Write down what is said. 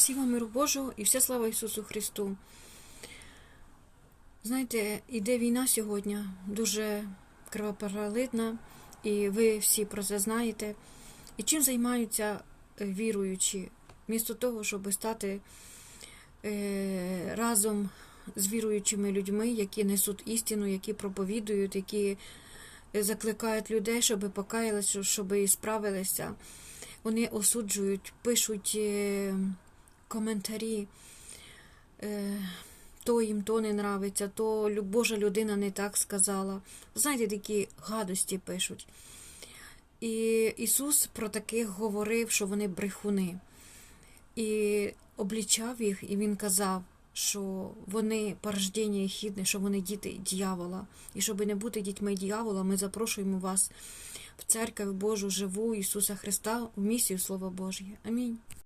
Всі миру Божого і вся слава Ісусу Христу. Знаєте, іде війна сьогодні, дуже кровопролитна, і ви всі про це знаєте. І чим займаються е, віруючі, вмісто того, щоб стати е, разом з віруючими людьми, які несуть істину, які проповідують, які е, закликають людей, щоб покаялися, щоб і справилися. Вони осуджують, пишуть коментарі. Е, то їм то не нравиться, то Божа людина не так сказала. Знаєте, такі гадості пишуть. І Ісус про таких говорив, що вони брехуни. І облічав їх, і Він казав, що вони порождення хідне, що вони діти дьявола. І щоб не бути дітьми дьявола, ми запрошуємо вас в церкву Божу живу Ісуса Христа в місію Слова Божє. Амінь.